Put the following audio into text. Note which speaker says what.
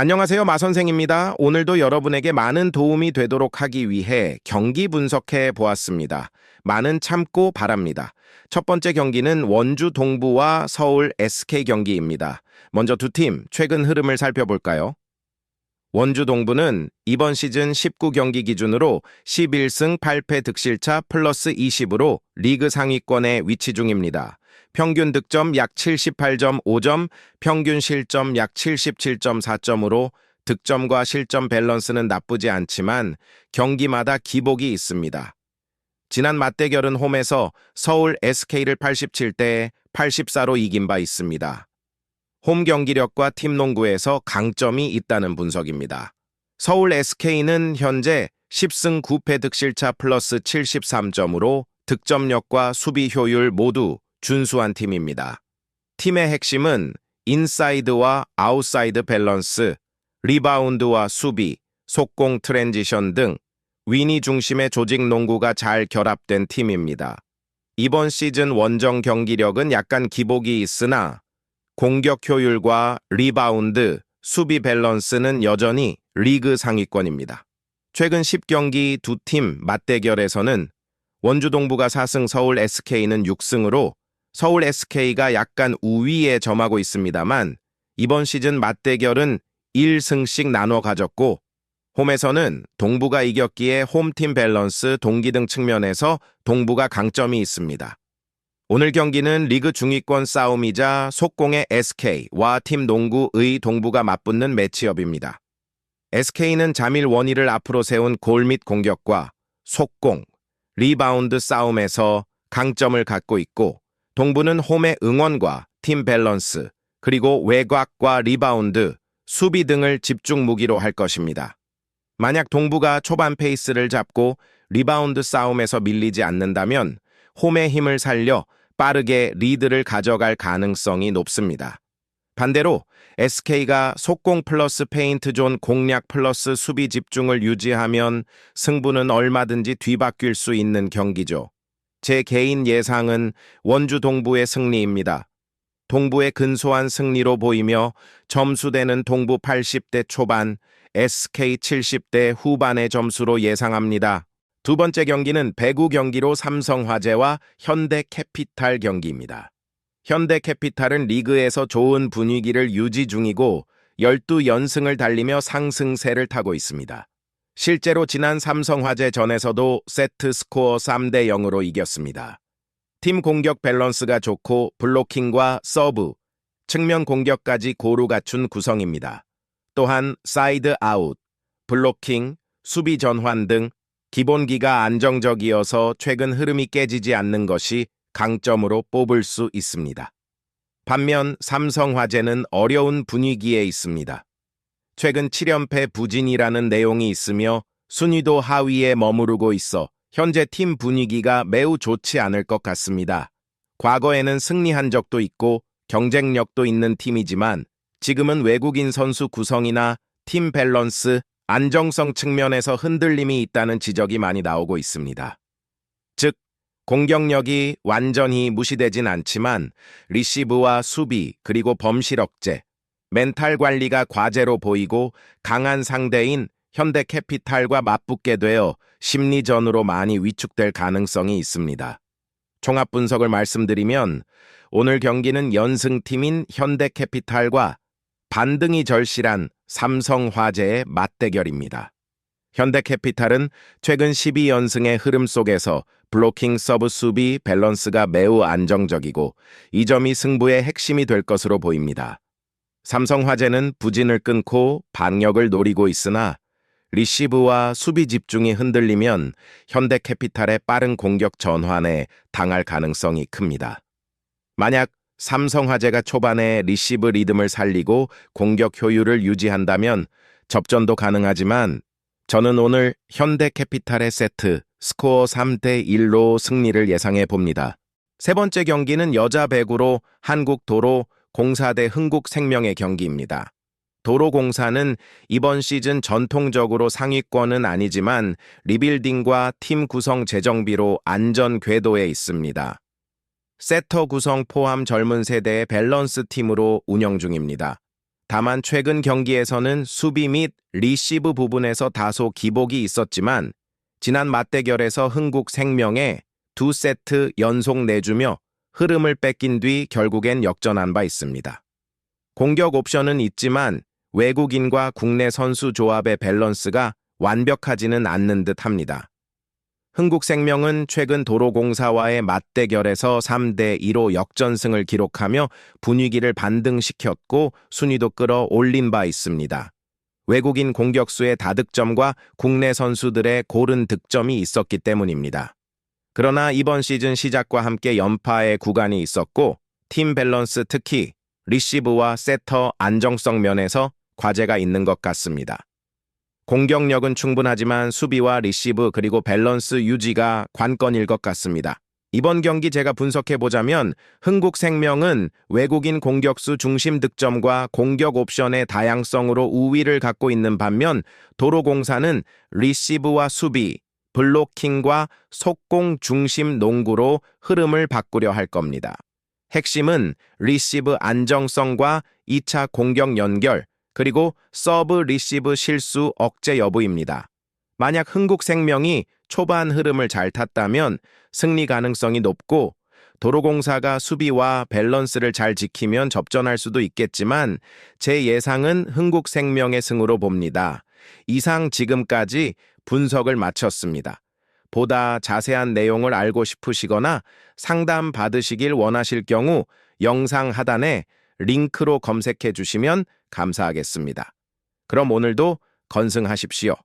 Speaker 1: 안녕하세요. 마선생입니다. 오늘도 여러분에게 많은 도움이 되도록 하기 위해 경기 분석해 보았습니다. 많은 참고 바랍니다. 첫 번째 경기는 원주 동부와 서울 SK 경기입니다. 먼저 두 팀 최근 흐름을 살펴볼까요? 원주 동부는 이번 시즌 19경기 기준으로 11승 8패 득실차 플러스 20으로 리그 상위권에 위치 중입니다. 평균 득점 약 78.5점, 평균 실점 약 77.4점으로 득점과 실점 밸런스는 나쁘지 않지만 경기마다 기복이 있습니다. 지난 맞대결은 홈에서 서울 SK를 87대 84로 이긴 바 있습니다. 홈 경기력과 팀 농구에서 강점이 있다는 분석입니다. 서울 SK는 현재 10승 9패 득실차 플러스 73점으로 득점력과 수비 효율 모두 준수한 팀입니다. 팀의 핵심은 인사이드와 아웃사이드 밸런스, 리바운드와 수비, 속공 트랜지션 등 위니 중심의 조직 농구가 잘 결합된 팀입니다. 이번 시즌 원정 경기력은 약간 기복이 있으나 공격 효율과 리바운드, 수비 밸런스는 여전히 리그 상위권입니다. 최근 10경기 두 팀 맞대결에서는 원주 동부가 4승 서울 SK는 6승으로 서울 SK가 약간 우위에 점하고 있습니다만 이번 시즌 맞대결은 1승씩 나눠 가졌고 홈에서는 동부가 이겼기에 홈팀 밸런스, 동기 등 측면에서 동부가 강점이 있습니다. 오늘 경기는 리그 중위권 싸움이자 속공의 SK와 팀 농구의 동부가 맞붙는 매치업입니다. SK는 자밀 원희를 앞으로 세운 골 및 공격과 속공, 리바운드 싸움에서 강점을 갖고 있고 동부는 홈의 응원과 팀 밸런스, 그리고 외곽과 리바운드, 수비 등을 집중 무기로 할 것입니다. 만약 동부가 초반 페이스를 잡고 리바운드 싸움에서 밀리지 않는다면 홈의 힘을 살려 빠르게 리드를 가져갈 가능성이 높습니다. 반대로 SK가 속공 플러스 페인트 존 공략 플러스 수비 집중을 유지하면 승부는 얼마든지 뒤바뀔 수 있는 경기죠. 제 개인 예상은 원주 동부의 승리입니다. 동부의 근소한 승리로 보이며 점수대는 동부 80대 초반, SK 70대 후반의 점수로 예상합니다. 두 번째 경기는 배구 경기로 삼성화재와 현대캐피탈 경기입니다. 현대캐피탈은 리그에서 좋은 분위기를 유지 중이고 12연승을 달리며 상승세를 타고 있습니다. 실제로 지난 삼성화재 전에서도 세트 스코어 3대 0으로 이겼습니다. 팀 공격 밸런스가 좋고 블로킹과 서브, 측면 공격까지 고루 갖춘 구성입니다. 또한 사이드 아웃, 블로킹, 수비 전환 등 기본기가 안정적이어서 최근 흐름이 깨지지 않는 것이 강점으로 뽑을 수 있습니다. 반면 삼성화재는 어려운 분위기에 있습니다. 최근 7연패 부진이라는 내용이 있으며 순위도 하위에 머무르고 있어 현재 팀 분위기가 매우 좋지 않을 것 같습니다. 과거에는 승리한 적도 있고 경쟁력도 있는 팀이지만 지금은 외국인 선수 구성이나 팀 밸런스, 안정성 측면에서 흔들림이 있다는 지적이 많이 나오고 있습니다. 즉, 공격력이 완전히 무시되진 않지만 리시브와 수비 그리고 범실 억제, 멘탈 관리가 과제로 보이고 강한 상대인 현대캐피탈과 맞붙게 되어 심리전으로 많이 위축될 가능성이 있습니다. 종합 분석을 말씀드리면 오늘 경기는 연승팀인 현대캐피탈과 반등이 절실한 삼성화재의 맞대결입니다. 현대캐피탈은 최근 12연승의 흐름 속에서 블로킹 서브 수비 밸런스가 매우 안정적이고 이 점이 승부의 핵심이 될 것으로 보입니다. 삼성화재는 부진을 끊고 반격을 노리고 있으나 리시브와 수비 집중이 흔들리면 현대캐피탈의 빠른 공격 전환에 당할 가능성이 큽니다. 만약 삼성화재가 초반에 리시브 리듬을 살리고 공격 효율을 유지한다면 접전도 가능하지만 저는 오늘 현대캐피탈의 세트 스코어 3대 1로 승리를 예상해 봅니다. 세 번째 경기는 여자 배구로 한국도로 공사 대 흥국생명의 경기입니다. 도로공사는 이번 시즌 전통적으로 상위권은 아니지만 리빌딩과 팀 구성 재정비로 안전 궤도에 있습니다. 세터 구성 포함 젊은 세대의 밸런스 팀으로 운영 중입니다. 다만 최근 경기에서는 수비 및 리시브 부분에서 다소 기복이 있었지만 지난 맞대결에서 흥국 생명에 두 세트 연속 내주며 흐름을 뺏긴 뒤 결국엔 역전한 바 있습니다. 공격 옵션은 있지만 외국인과 국내 선수 조합의 밸런스가 완벽하지는 않는 듯 합니다. 흥국생명은 최근 도로공사와의 맞대결에서 3대 2로 역전승을 기록하며 분위기를 반등시켰고 순위도 끌어올린 바 있습니다. 외국인 공격수의 다득점과 국내 선수들의 고른 득점이 있었기 때문입니다. 그러나 이번 시즌 시작과 함께 연파의 구간이 있었고 팀 밸런스 특히 리시브와 세터 안정성 면에서 과제가 있는 것 같습니다. 공격력은 충분하지만 수비와 리시브 그리고 밸런스 유지가 관건일 것 같습니다. 이번 경기 제가 분석해보자면 흥국생명은 외국인 공격수 중심 득점과 공격 옵션의 다양성으로 우위를 갖고 있는 반면 도로공사는 리시브와 수비, 블로킹과 속공 중심 농구로 흐름을 바꾸려 할 겁니다. 핵심은 리시브 안정성과 2차 공격 연결, 그리고 서브 리시브 실수 억제 여부입니다. 만약 흥국생명이 초반 흐름을 잘 탔다면 승리 가능성이 높고 도로공사가 수비와 밸런스를 잘 지키면 접전할 수도 있겠지만 제 예상은 흥국생명의 승으로 봅니다. 이상 지금까지 분석을 마쳤습니다. 보다 자세한 내용을 알고 싶으시거나 상담 받으시길 원하실 경우 영상 하단에 링크로 검색해 주시면 감사하겠습니다. 그럼 오늘도 건승하십시오.